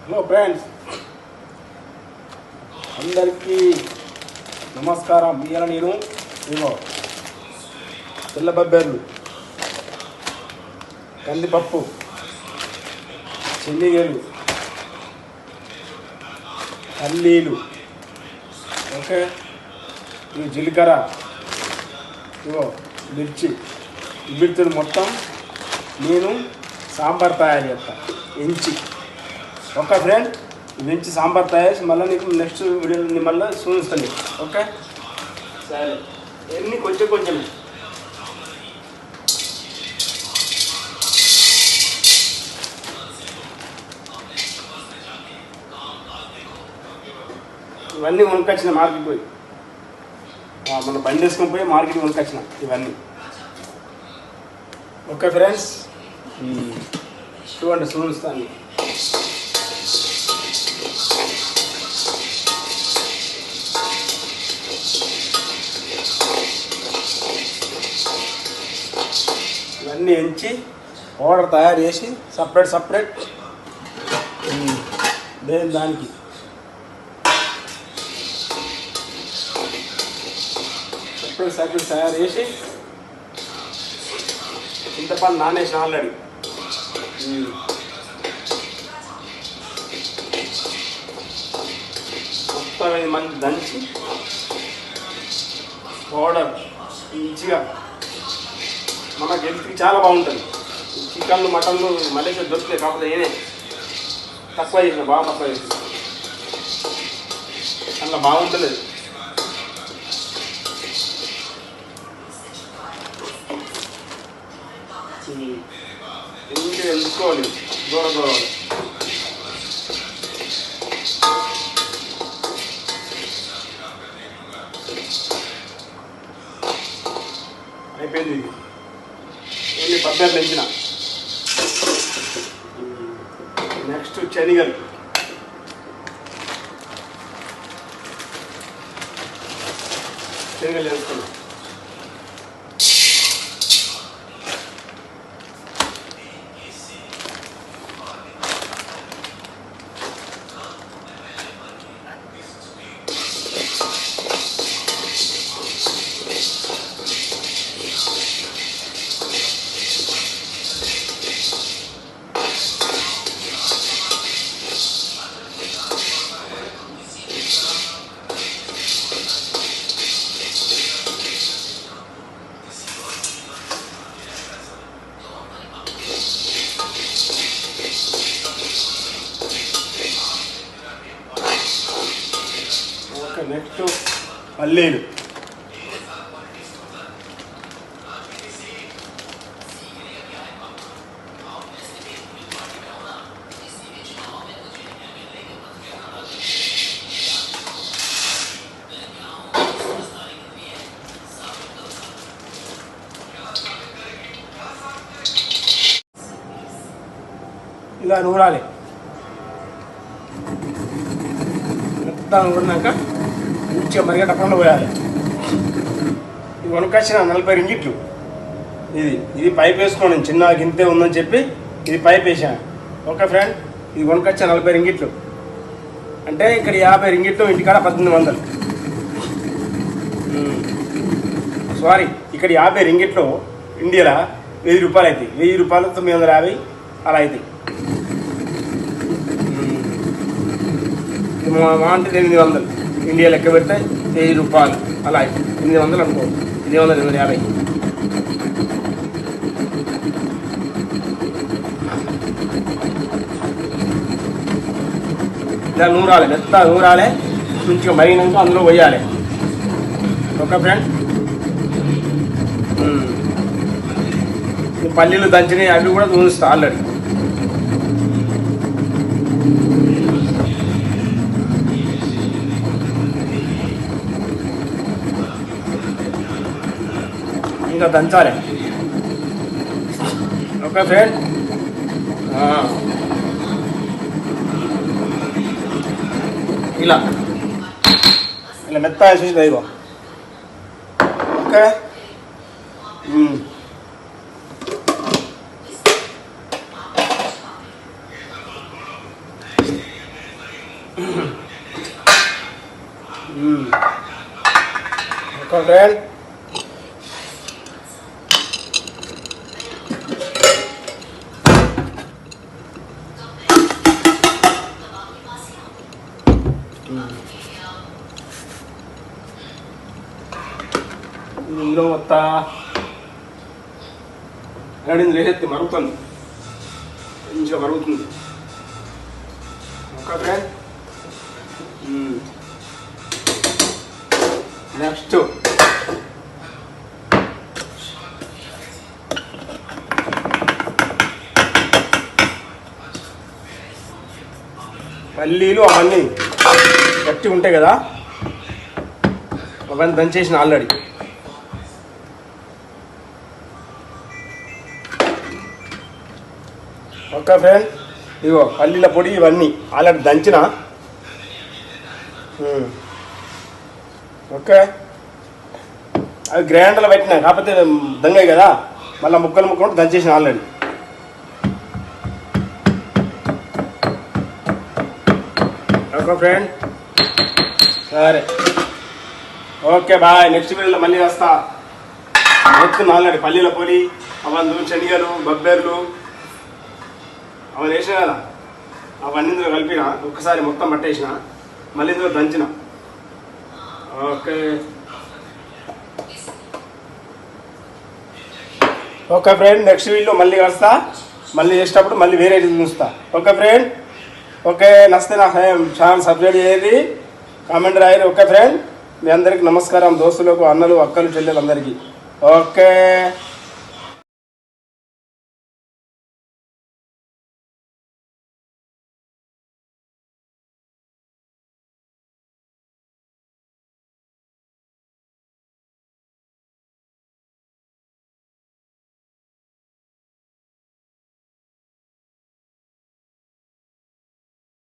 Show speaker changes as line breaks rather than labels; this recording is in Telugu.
Hello friends. అందరికీ నమస్కారం. ఇవాళ నేను ఇగో తెల్ల బబ్బెర్లు కందిపప్పు చెల్లిగలు పల్లీలు ఓకే? ఇవి జీలకర్ర ఇవో మిర్చి ఈ మిర్చిని మొత్తం నేను సాంబార్ తయారు చేస్తాను ఎంచి ఓకే ఫ్రెండ్ నుంచి సాంబార్ తయారు చేసి మళ్ళీ నీకు నెక్స్ట్ వీడియో మళ్ళీ చూపిస్తాను. ఓకే? సరే. ఎన్ని కొంచెం కొంచెం. ఇవన్నీ కొనుక్కొచ్చిన మార్కెట్ పోయి. మన బండి వేసుకొని పోయి మార్కెట్ కొనుక్కొచ్చిన ఇవన్నీ. Okay friends? చూడండి చూపిస్తాను. అన్నీ ఎంచి పౌడర్ తయారు చేసి సపరేట్ సపరేట్ దేని దానికి. సపరేట్ సపరేట్ తయారు చేసి చింతపండు నానేసిన ఆల్రెడీ. మొత్తం ఐదు మంచి దంచి పౌడర్ మంచిగా మనకి హెల్త్కి చాలా బాగుంటుంది. చికెన్లు మటన్లు మలేషియా దొరుకుతాయి కాకపోతే ఏనే తక్కువ చేసిన బాగా తక్కువ చేసిన. అట్లా బాగుంటుంది ఇంటికి ఎందుకోవాలి దూరం దూరం అయిపోయింది. ఇది ఎన్ని పద్దెనిమిది పెంచిన. నెక్స్ట్ శనిగలు. శనిగలు వేసుకున్నాం. నెక్స్ట్ పల్లీలు. ఇలా నూరాలి. మొత్తం నూరినాక మంచిగా మరిగేటప్పుడు పోయాలి. ఇవి కొనుకొచ్చిన నలభై రింగిట్లు. ఇది ఇది పైప్ వేసుకోండి చిన్న గింతే ఉందని చెప్పి ఇది పైప్ వేసాను ఓకే ఫ్రెండ్ ఇది కొనుకొచ్చిన నలభై రింగిట్లు. అంటే ఇక్కడ యాభై రింగిట్లు ఇంటికాడ పద్దెనిమిది వందలు. సారీ ఇక్కడ యాభై రింగిట్లు ఇండియాలో వెయ్యి రూపాయలు అవుతాయి వెయ్యి రూపాయలు తొమ్మిది వందల యాభై అలా అవుతాయి మా మా అంటే ఎనిమిది వందలు. ఇండియా లెక్క పెడితే వెయ్యి రూపాయలు. అలా ఎనిమిది వందలు అనుకో. ఎనిమిది వందల ఎనిమిది యాభై ఇలా నూరాలి మెత్త నూరాలి. మంచిగా మరిగినాక అందులో పోయాలి. Okay friend? ఈ పల్లీలు దంచినవి అవి కూడా నూరుస్తా ఆల్రెడీ. ఇంకా దంచాలి ఓకే ఫ్రెండ్ ఆ. ఇలా ఇలా మెత్త వేసేసి దైవం ఓకే మ్మ్. ఇందులో మొత్త అడిగింది రేసెత్తి మరుగుతుంది మంచిగా మరుగుతుంది. ఒక నెక్స్ట్. పల్లీలు అవన్నీ గట్టి ఉంటాయి కదా? అవన్నీ దంచేసిన ఆల్రెడీ. ఓకే ఫ్రెండ్ ఇగో పల్లీల పొడి ఇవన్నీ ఆల్రెడీ దంచిన. ఓకే. అవి గ్రైండర్లో పెట్టినా కాకపోతే దంగాయి కదా. మళ్ళీ ముక్కలు ముక్కలు దంచేసిన ఆల్రెడీ. Okay friend. సరే. Okay bye. నెక్స్ట్ వీడియోలో మళ్ళీ వస్తా. మొత్తం ఆల్రెడీ పల్లీల పొడి అవన్నీ శనగలు బబ్బెర్లు. అవి వేసిన కదా అవన్నీ ఇందులో కలిపిన ఒక్కసారి మొత్తం పట్టేసిన మళ్ళీ ఇందులో దంచిన. Okay. Okay friend next video మళ్ళీ కలుస్తా. మళ్ళీ చేసేటప్పుడు మళ్ళీ వేరే చూస్తా. ఓకే ఫ్రెండ్ ఓకే నస్తే నా ఛానల్ సబ్స్క్రైబ్ చేయండి. కామెంట్ రాయరు ఓకే ఫ్రెండ్ మీ అందరికి నమస్కారం దోస్తులకు అన్నలు అక్కలు చెల్లెలు అందరికీ ఓకే.